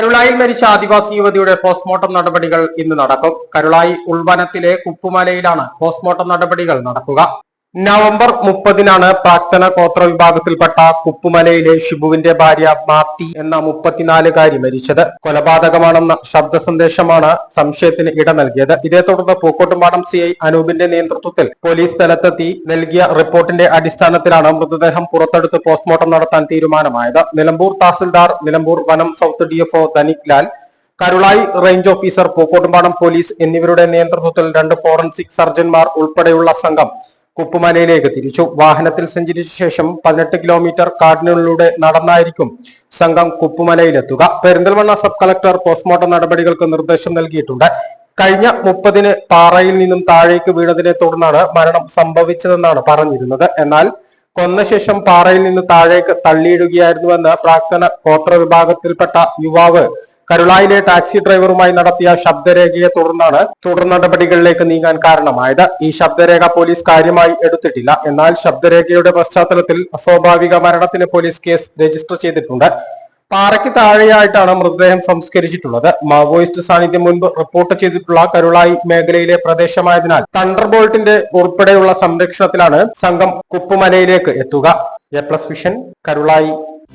കരുളായിൽ മരിച്ച ആദിവാസി യുവതിയുടെ പോസ്റ്റ്മോർട്ടം നടപടികൾ ഇന്ന് നടക്കും. കരുളായി ഉൾവനത്തിലെ കുപ്പുമലയിലാണ് പോസ്റ്റ്മോർട്ടം നടപടികൾ നടക്കുക. നവംബർ മുപ്പതിനാണ് പ്രാക്തന ഗോത്ര വിഭാഗത്തിൽപ്പെട്ട കുപ്പുമലയിലെ ഷിബുവിന്റെ ഭാര്യ മാത്തി എന്ന മുപ്പത്തിനാലുകാരി മരിച്ചത്. കൊലപാതകമാണെന്ന ശബ്ദ സന്ദേശമാണ് സംശയത്തിന് ഇട നൽകിയത്. ഇതേ തുടർന്ന് പൂക്കോട്ടുംപാടം സി ഐ അനൂപിന്റെ നേതൃത്വത്തിൽ പോലീസ് സ്ഥലത്തെത്തി നൽകിയ റിപ്പോർട്ടിന്റെ അടിസ്ഥാനത്തിലാണ് മൃതദേഹം പുറത്തെടുത്ത് പോസ്റ്റ്മോർട്ടം നടത്താൻ തീരുമാനമായത്. നിലമ്പൂർ തഹസിൽദാർ നിലമ്പൂർ വനം south DFO Dhanik Lal Karulai range officer Pookkottumpadam police എന്നിവരുടെ നേതൃത്വത്തിൽ രണ്ട് ഫോറൻസിക് സർജൻമാർ ഉൾപ്പെടെയുള്ള സംഘം കുപ്പുമലയിലേക്ക് തിരിച്ചു. വാഹനത്തിൽ സഞ്ചരിച്ച ശേഷം പതിനെട്ട് കിലോമീറ്റർ കാടിനുള്ളിലൂടെ നടന്നായിരിക്കും സംഘം കുപ്പുമലയിലെത്തുക. പെരിന്തൽമണ്ണ സബ് കളക്ടർ പോസ്റ്റ്മോർട്ടം നടപടികൾക്ക് നിർദ്ദേശം നൽകിയിട്ടുണ്ട്. കഴിഞ്ഞ മുപ്പതിന് പാറയിൽ നിന്നും താഴേക്ക് വീണതിനെ തുടർന്നാണ് മരണം സംഭവിച്ചതെന്നാണ് പറഞ്ഞിരുന്നത്. എന്നാൽ കൊന്ന ശേഷം പാറയിൽ നിന്ന് താഴേക്ക് തള്ളിയിടുകയായിരുന്നുവെന്ന് പ്രാക്തന ഗോത്ര വിഭാഗത്തിൽപ്പെട്ട യുവാവ് കരുളായിലെ ടാക്സി ഡ്രൈവറുമായി നടത്തിയ ശബ്ദരേഖയെ തുടർന്നാണ് തുടർ നടപടികളിലേക്ക് നീങ്ങാൻ കാരണമായത്. ഈ ശബ്ദരേഖ പോലീസ് കാര്യമായി എടുത്തിട്ടില്ല. എന്നാൽ ശബ്ദരേഖയുടെ പശ്ചാത്തലത്തിൽ അസ്വാഭാവിക മരണത്തിന് പോലീസ് കേസ് രജിസ്റ്റർ ചെയ്തിട്ടുണ്ട്. പാറയ്ക്ക് താഴെയായിട്ടാണ് മൃതദേഹം സംസ്കരിച്ചിട്ടുള്ളത്. മാവോയിസ്റ്റ് സാന്നിധ്യം മുൻപ് റിപ്പോർട്ട് ചെയ്തിട്ടുള്ള കരുളായി മേഖലയിലെ പ്രദേശമായതിനാൽ തണ്ടർ ബോൾട്ടിന്റെ ഉൾപ്പെടെയുള്ള സംരക്ഷണത്തിലാണ് സംഘം കുപ്പുമലയിലേക്ക് എത്തുക. A plus vision Karulai.